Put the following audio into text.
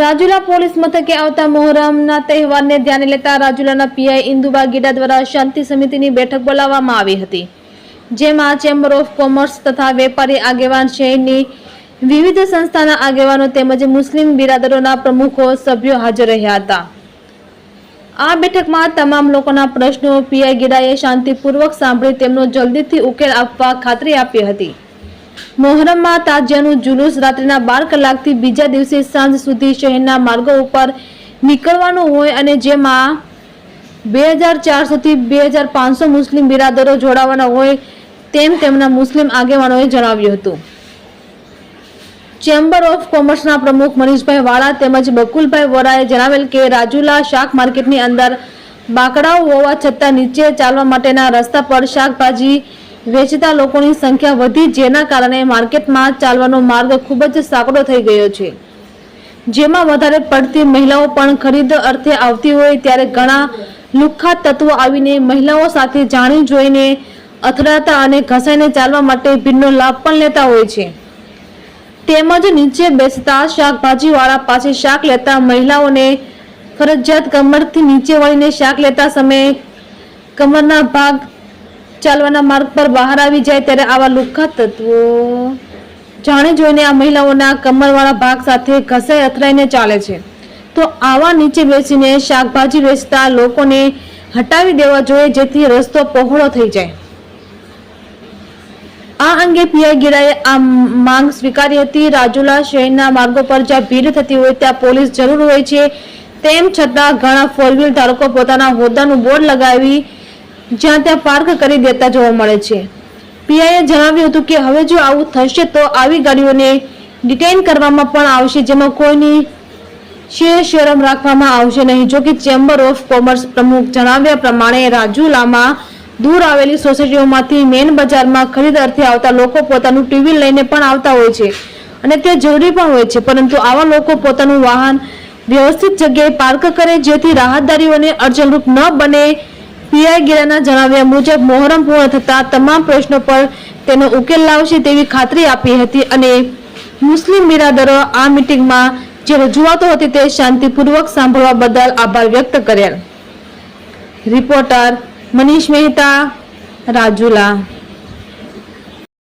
Rajula police મથકે આવતા મોહરમના તહેવારને ધ્યાને લેતા રાજુલાના પીઆઈ ઇન્દુબા ગીડા દ્વારા શાંતિ સમિતિની બેઠક બોલાવવામાં આવી હતી, જેમાં ચેમ્બર ઓફ કોમર્સ તથા વેપારી આગેવાન શહેરની વિવિધ સંસ્થાના આગેવાનો તેમજ મુસ્લિમ બિરાદરોના પ્રમુખો સભ્યો હાજર રહ્યા હતા. આ બેઠકમાં તમામ લોકોના પ્રશ્નો પીઆઈ ગીડાએ શાંતિપૂર્વક સાંભળી તેમનો જલ્દીથી ઉકેલ આપવા ખાતરી આપી હતી. મોહરમમાં તાજિયાનું જુલુસ રાત્રિના બાર કલાકથી બીજા દિવસે સાંજ સુધી શહેરના માર્ગો ઉપર નીકળવાનું હોય અને જેમાં બે હજાર ચારસોથી બે હજાર પાંચસો મુસ્લિમ બિરાદરો જોડાવાના હોય તેમ તેમના મુસ્લિમ આગેવાનોએ જણાવ્યું હતું. ચેમ્બર ઓફ કોમર્સના પ્રમુખ મનીષભાઈ વાળા તેમજ બકુલભાઈ વોરાએ જણાવેલ કે રાજુલા શાક માર્કેટની અંદર બાકડાઓ હોવા છતાં નીચે ચાલવા માટેના રસ્તા પર શાકભાજી વેચતા લોકોની સંખ્યા વધી જેના કારણે માર્કેટમાં ચાલવાનો માર્ગ ખૂબ જ સાંકડો થઈ ગયો છે. જેમાં વધારે પડતી મહિલાઓ પણ ખરીદ અર્થે આવતી હોય ત્યારે ઘણા લુખ્ખા તત્વો આવીને મહિલાઓ સાથે જાણી જોઈને અથડાતા અને ઘસાઈને ચાલવા માટે ભીડનો લાભ પણ લેતા હોય છે. તેમજ નીચે બેસતા શાકભાજીવાળા પાસે શાક લેતા મહિલાઓને ફરજિયાત કમરથી નીચે વળીને શાક લેતા સમયે કમરના ભાગ ચાલવાના માર્ગ પર બહાર આવી જાય ત્યારે આવા લુખ્ખા તત્વો જાણે જોઈને આ મહિલાઓના કમરવાળા ભાગ સાથે ઘસાઈ અથડાઈને ચાલે છે. તો આવા નીચે બેસીને શાકભાજી વેચતા લોકોને હટાવી દેવા જોઈએ જેથી રસ્તો પહોળો થઈ જાય. આ અંગે પીઆઈ ગીરાએ આ માંગ સ્વીકારી હતી. રાજુલા શહેરના માર્ગો પર જ્યાં ભીડ થતી હોય ત્યાં પોલીસ જરૂર હોય છે. તેમ છતાં ઘણા ફોર ધારકો પોતાના હોદ્દાનું બોર્ડ લગાવી જ્યાં ત્યાં પાર્ક કરી દેતા જોવા મળે છે. પીઆઈએ જણાવ્યું હતું કે હવે જો આવું થશે તો આવી ગાડીઓને ડિટેઇન કરવામાં પણ આવશે, જેમાં કોઈની શેર શરમ રાખવામાં આવશે નહીં. જો કે ચેમ્બર ઓફ કોમર્સ પ્રમુખ જણાવ્યા પ્રમાણે રાજુલામાં દૂર આવેલી સોસાયટીઓમાંથી મેન બજારમાં ખરીદ અર્થે આવતા લોકો પોતાનું ટીવી લઈને પણ આવતા હોય છે અને તે જરૂરી પણ હોય છે. પરંતુ આવા લોકો પોતાનું વાહન વ્યવસ્થિત જગ્યાએ પાર્ક કરે, જેથી રાહતદારીઓને અડચણરૂપ ન બને પીઆઈ ગીરાના જણાવ્યા મુજબ, મોહરમ પૂર્ણ થતા તમામ પ્રશ્નો પર તેનો ઉકેલ લાવશે તેવી ખાતરી આપી હતી અને મુસ્લિમ બિરાદરો આ મિટિંગમાં જે રજૂઆતો હતી તે શાંતિપૂર્વક સાંભળવા બદલ આભાર વ્યક્ત કરેલ રિપોર્ટર મનીષ મહેતા, રાજુલા.